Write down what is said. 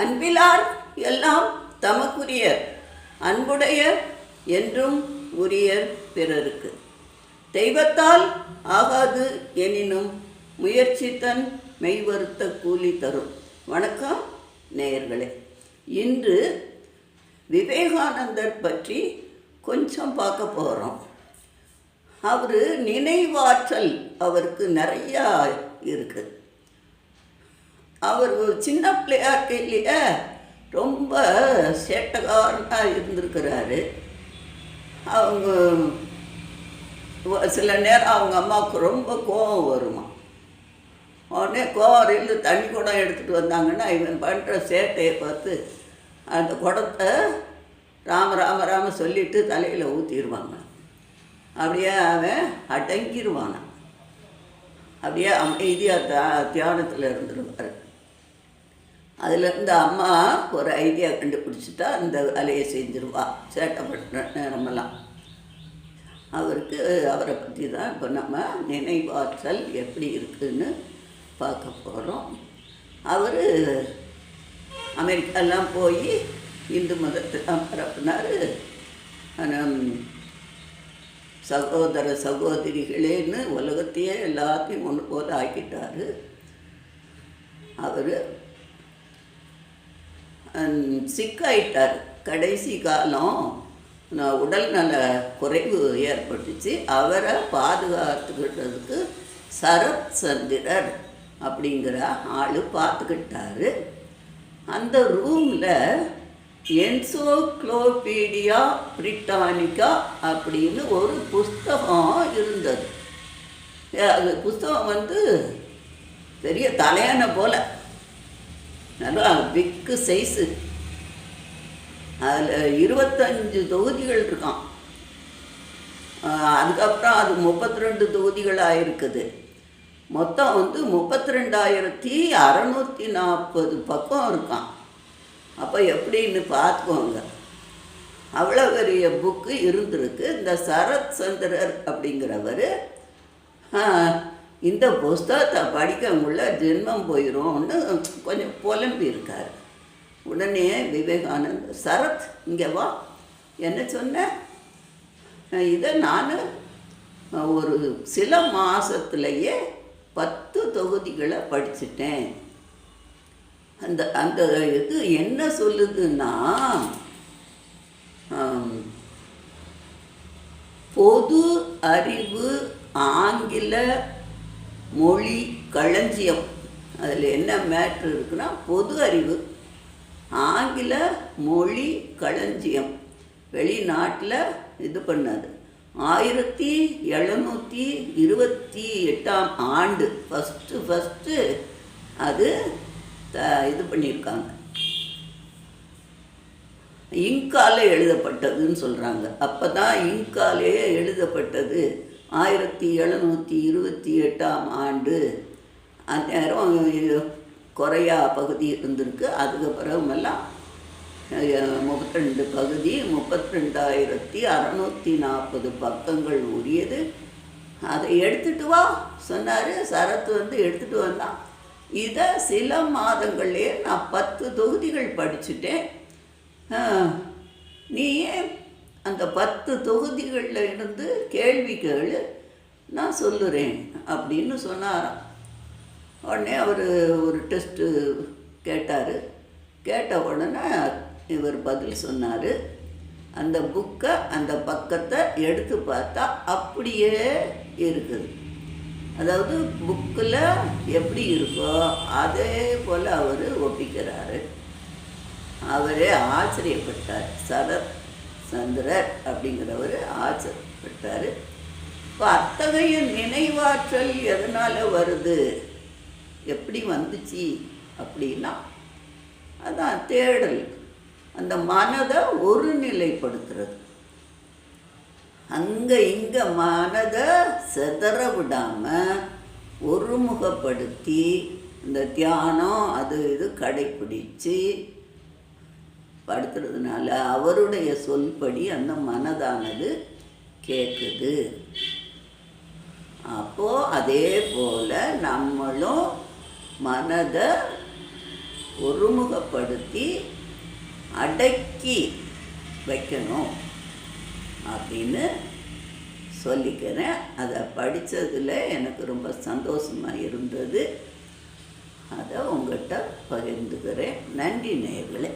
அன்பிலார் எல்லாம் தமக்குரியர் அன்புடையர் என்றும் உரியர் பிறருக்கு. தெய்வத்தால் ஆகாது எனினும் முயற்சி தன் மெய்வருத்த கூலி தரும். வணக்கம் நேயர்களே. இன்று விவேகானந்தர் பற்றி கொஞ்சம் பார்க்க போகிறோம் அவர் நினைவாற்றல் அவருக்கு நிறையா இருக்குது அவர் ஒரு சின்ன பிள்ளையாக இருக்கையிலேயே ரொம்ப சேட்டக்காரனாக இருந்திருக்கிறாரு. அவங்க சில நேரம் அவங்க அம்மாவுக்கு ரொம்ப கோபம் வருமா? உடனே கோவம் இருந்து தண்ணி குடம் எடுத்துகிட்டு வந்தாங்கன்னா இவன் பண்ணுற சேட்டையை பார்த்து அந்த குடத்தை ராம ராம ராம சொல்லிட்டு தலையில் ஊற்றிடுவாங்க அப்படியே அவன் அடங்கிடுவானான் அப்படியே அமைதியாக தியானத்தில் இருந்துருவார். அதுலேருந்து அம்மா ஒரு ஐடியா கண்டுபிடிச்சிட்டா அந்த வேலையை செஞ்சிருவா. சேட்டை பண்ணுற நேரமெல்லாம். அவருக்கு அவரை பற்றி தான் இப்போ நம்ம நினைவாற்றல் எப்படி இருக்குன்னு பார்க்க போகிறோம் அவர் அமெரிக்காலாம் போய் இந்து மதத்தெல்லாம் பரப்புனார். சகோதர சகோதரிகளேன்னு உலகத்தையே எல்லாத்தையும் ஒன்று போல ஆக்கிட்டார். அவர் சிக்காயிட்டார். கடைசி காலம் நான் உடல்நல குறைவு ஏற்பட்டுச்சு. அவரை பாதுகாத்துக்கிட்டதுக்கு சரத் சந்திரர் அப்படிங்கிற ஆள் பார்த்துக்கிட்டாரு. அந்த ரூமில் என்சோக்ளோபீடியா பிரிட்டானிக்கா அப்படின்னு ஒரு புஸ்தகம் இருந்தது. அது புஸ்தகம் வந்து பெரிய தலையான போல. நல்லா பிக்கு சைஸு அதில் இருபத்தஞ்சு தொகுதிகள் இருக்கான் அதுக்கப்புறம் அது முப்பத்தி ரெண்டு தொகுதிகளாக இருக்குது மொத்தம் வந்து முப்பத்தி ரெண்டாயிரத்தி அறநூற்றி நாற்பது பக்கம் இருக்கான் அப்போ எப்படின்னு பார்த்துக்கோங்க. அவ்வளோ பெரிய புக்கு இருந்திருக்கு. இந்த சரத் சந்திரர் அப்படிங்கிறவர் இந்த புஸ்தகத்தை படிக்கவுள்ள ஜென்மம் போயிடும்னு கொஞ்சம் புலம்பி இருக்கார் உடனே விவேகானந்த் சரத் இங்கே வா. என்ன சொன்ன? இதை நான் ஒரு சில மாதத்துலேயே பத்து தொகுதிகளை படிச்சிட்டேன். அந்த அந்த இது என்ன சொல்லுதுன்னா பொது அறிவு ஆங்கில மொழி களஞ்சியம் அதில் என்ன மேட்ரு இருக்குன்னா பொது அறிவு. ஆங்கில மொழி களஞ்சியம். வெளிநாட்டில் இது பண்ணது. ஆயிரத்தி எழுநூற்றி இருபத்தி எட்டாம் ஆண்டு ஃபஸ்ட்டு ஃபஸ்ட்டு அது த இது பண்ணியிருக்காங்க. இங்கால எழுதப்பட்டதுன்னு சொல்கிறாங்க அப்போ தான் இங்காலேயே எழுதப்பட்டது. ஆயிரத்தி எழுநூற்றி இருபத்தி எட்டாம் ஆண்டு அந்நேரம் கொரையா பகுதி இருந்திருக்கு. அதுக்கு பிறகுமெல்லாம் முப்பத்திரெண்டு பகுதி முப்பத்தி ரெண்டாயிரத்தி அறநூற்றி நாற்பது பக்கங்கள் உரியது அதை எடுத்துகிட்டு வா சொன்னார். சரத்து வந்து எடுத்துகிட்டு வந்தான். இதை சில மாதங்கள்லேயே நான் பத்து தொகுதிகள் படிச்சுட்டேன். நீ அந்த பத்து தொகுதிகளில் இருந்து கேள்வி கேளு நான் சொல்லுறேன் அப்படின்னு சொன்னாராம். உடனே அவர் ஒரு டெஸ்ட்டு கேட்டார். கேட்ட உடனே இவர் பதில் சொன்னார். அந்த புக்கை அந்த பக்கத்தை எடுத்து பார்த்தா அப்படியே இருக்குது. அதாவது புக்கில் எப்படி இருக்கோ அதே போல் அவர் ஒப்பிக்கிறாரு. அவரே ஆச்சரியப்பட்டார். சரத் சந்திரர் அப்படிங்கிறவர் ஆசைப்பட்டார் இப்போ அத்தகைய நினைவாற்றல் எதனால் வருது? எப்படி வந்துச்சு அப்படின்னா அதான் தேடல். அந்த மனதை ஒரு நிலைப்படுத்துறது. அங்கே இங்கே மனதை செதற விடாமல் ஒருமுகப்படுத்தி இந்த தியானம் அது இது கடைப்பிடிச்சு படுத்துறதுனால அவருடைய சொல்படி அந்த மனதானது கேட்குது. அப்போது அதே போல் நம்மளும் மனதை ஒருமுகப்படுத்தி அடக்கி வைக்கணும் அப்படின்னு சொல்லிக்கிறேன். அதை படித்ததில் எனக்கு ரொம்ப சந்தோஷமாக இருந்தது. அதை உங்கள்கிட்ட பகிர்ந்துக்கிறேன். நன்றி நேயர்களே.